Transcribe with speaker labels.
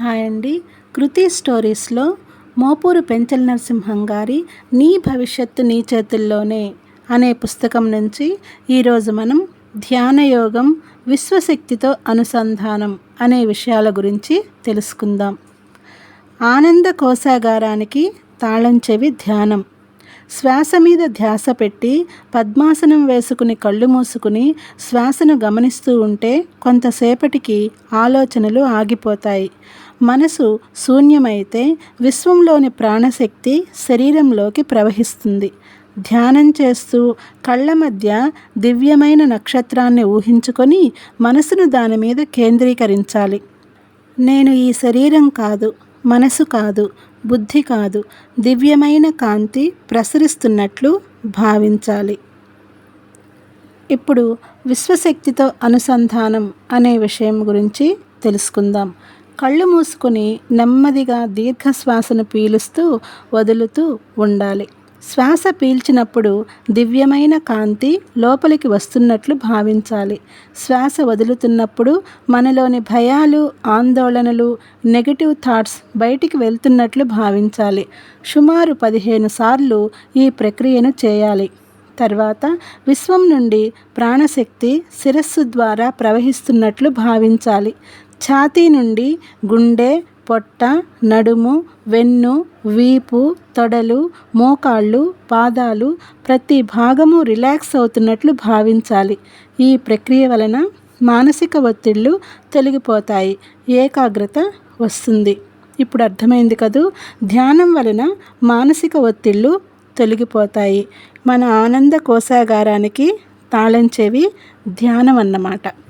Speaker 1: Hi అండి. కృతి స్టోరీస్లో మోపూరు పెంచల నరసింహం గారి నీ భవిష్యత్తు నీ చేతుల్లోనే అనే పుస్తకం నుంచి ఈరోజు మనం ధ్యానయోగం విశ్వశక్తితో అనుసంధానం అనే విషయాల గురించి తెలుసుకుందాం. ఆనంద కోశాగారానికి తాళం చెవి ధ్యానం. శ్వాస మీద ధ్యాస పెట్టి పద్మాసనం వేసుకుని కళ్ళు మూసుకుని శ్వాసను గమనిస్తూ ఉంటే కొంతసేపటికి ఆలోచనలు ఆగిపోతాయి. మనసు శూన్యమైతే విశ్వంలోని ప్రాణశక్తి శరీరంలోకి ప్రవహిస్తుంది. ధ్యానం చేస్తూ కళ్ళ మధ్య దివ్యమైన నక్షత్రాన్ని ఊహించుకొని మనసును దాని మీద కేంద్రీకరించాలి. నేను ఈ శరీరం కాదు మనసు కాదు బుద్ధి కాదు. దివ్యమైన కాంతి ప్రసరిస్తున్నట్లు భావించాలి. ఇప్పుడు విశ్వశక్తితో అనుసంధానం అనే విషయం గురించి తెలుసుకుందాం. కళ్ళు మూసుకుని నెమ్మదిగా దీర్ఘశ్వాసను పీలుస్తూ వదులుతూ ఉండాలి. శ్వాస పీల్చినప్పుడు దివ్యమైన కాంతి లోపలికి వస్తున్నట్లు భావించాలి. శ్వాస వదులుతున్నప్పుడు మనలోని భయాలు ఆందోళనలు నెగటివ్ థాట్స్ బయటికి వెళ్తున్నట్లు భావించాలి. సుమారు పదిహేను సార్లు ఈ ప్రక్రియను చేయాలి. తర్వాత విశ్వం నుండి ప్రాణశక్తి శిరస్సు ద్వారా ప్రవహిస్తున్నట్లు భావించాలి. ఛాతీ నుండి గుండె పొట్ట నడుము వెన్ను వీపు తొడలు మోకాళ్ళు పాదాలు ప్రతి భాగము రిలాక్స్ అవుతున్నట్లు భావించాలి. ఈ ప్రక్రియ వలన మానసిక ఒత్తిళ్ళు తొలగిపోతాయి ఏకాగ్రత వస్తుంది. ఇప్పుడు అర్థమైంది కదూ? ధ్యానం వలన మానసిక ఒత్తిళ్ళు తొలగిపోతాయి. మన ఆనంద కోశాగారానికి తాళం చెవి ధ్యానం అన్నమాట